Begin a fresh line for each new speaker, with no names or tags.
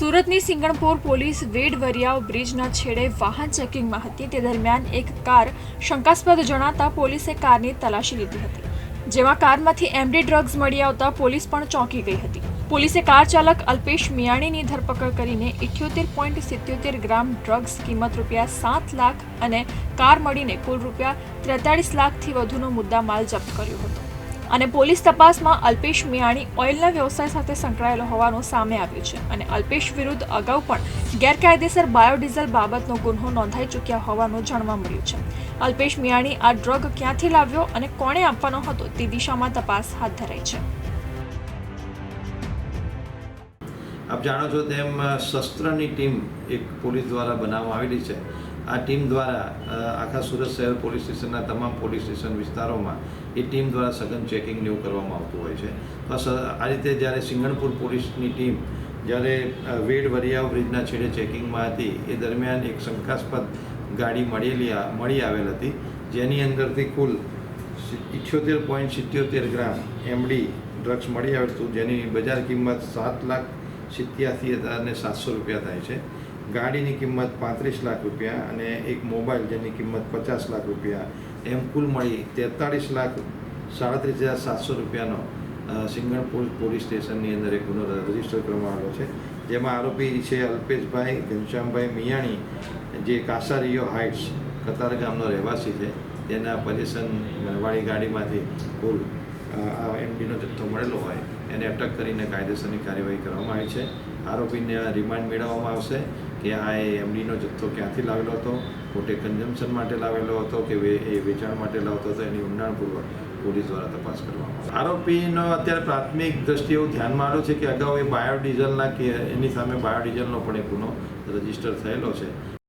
સુરતની સિંગણપોર પોલીસ વેડ વરિયાવ બ્રિજના છેડે વાહન ચેકિંગમાં હતી. તે દરમિયાન એક કાર શંકાસ્પદ જણાતા પોલીસે કારની તલાશી લીધી હતી, જેમાં કારમાંથી એમડી ડ્રગ્સ મળી આવતા પોલીસ પણ ચોંકી ગઈ હતી. પોલીસે કાર ચાલક અલ્પેશ મિયાણીની ધરપકડ કરીને ઇઠ્યોતેર પોઈન્ટ સિત્યોતેર ગ્રામ ડ્રગ્સ કિંમત રૂપિયા સાત લાખ અને કાર મળીને કુલ રૂપિયા ત્રેતાળીસ લાખથી વધુનો મુદ્દા માલ જપ્ત કર્યો હતો. અને પોલીસ તપાસમાં અલ્પેશ મિયાણી ઓઇલના વ્યવસાય સાથે સંકળાયેલો હોવાનું સામે આવ્યું છે. અને અલ્પેશ વિરુદ્ધ અગાઉ પણ ગેરકાયદેસર બાયોડીઝલ બાબતનો ગુન્હો નોંધાઈ ચૂક્યા હોવાનું જાણવા મળ્યું છે. અલ્પેશ મિયાણી આ ડ્રગ ક્યાંથી લાવ્યો અને કોણે આપવાનો હતો તે દિશામાં તપાસ હાથ ધરાઈ છે.
આપ જાણો છો તેમ શસ્ત્રની ટીમ એક પોલીસ દ્વારા બનાવવામાં આવેલી છે. આ ટીમ દ્વારા આખા સુરત શહેર પોલીસ સ્ટેશનના તમામ પોલીસ સ્ટેશન વિસ્તારોમાં એ ટીમ દ્વારા સઘન ચેકિંગ એવું કરવામાં આવતું હોય છે. તો આ રીતે જ્યારે સિંગણપુર પોલીસની ટીમ જ્યારે વેડ વરિયાવ બ્રિજના છેડે ચેકિંગમાં હતી, એ દરમિયાન એક શંકાસ્પદ ગાડી મળેલી મળી આવેલ હતી, જેની અંદરથી કુલ ઇઠ્યોતેર પોઈન્ટ સિત્યોતેર ગ્રામ એમડી ડ્રગ્સ મળી આવેલ હતું જેની બજાર કિંમત સાત લાખ સિત્યાસી હજાર સાતસો રૂપિયા થાય છે. ગાડીની કિંમત પાંત્રીસ લાખ રૂપિયા અને એક મોબાઈલ જેની કિંમત પચાસ લાખ રૂપિયા. એમ કુલ મળી તેતાળીસ લાખ સાડત્રીસ હજાર સાતસો રૂપિયાનો સિંગણપુર પોલીસ સ્ટેશનની અંદર એક ગુનો રજિસ્ટર કરવામાં આવ્યો છે. જેમાં આરોપી છે અલ્પેશભાઈ, ઘનશ્યામભાઈ મિયાણી, જે કાસારીયો હાઇટ્સ, કતાર ગામનો રહેવાસી છે. તેના પરિસન વાળી ગાડીમાંથી કુલ આ એમડીનો જથ્થો મળેલો હોય, એને અટક કરીને કાયદેસરની કાર્યવાહી કરવામાં આવી છે. આરોપીને રિમાન્ડ મેળવવામાં આવશે કે આ એ એમડીનો જથ્થો ક્યાંથી લાવેલો હતો પોતે કન્ઝમ્પશન માટે લાવેલો હતો કે એ વેચાણ માટે લાવતો હતો, એની ઊંડાણપૂર્વક પોલીસ દ્વારા તપાસ કરવામાં આરોપીનો અત્યારે પ્રાથમિક દ્રષ્ટિએ એવું ધ્યાનમાં આવ્યું છે કે અગાઉ એ બાયોડીઝલના કે એની સામે બાયોડીઝલનો પણ એક ગુનો રજિસ્ટર થયેલો છે.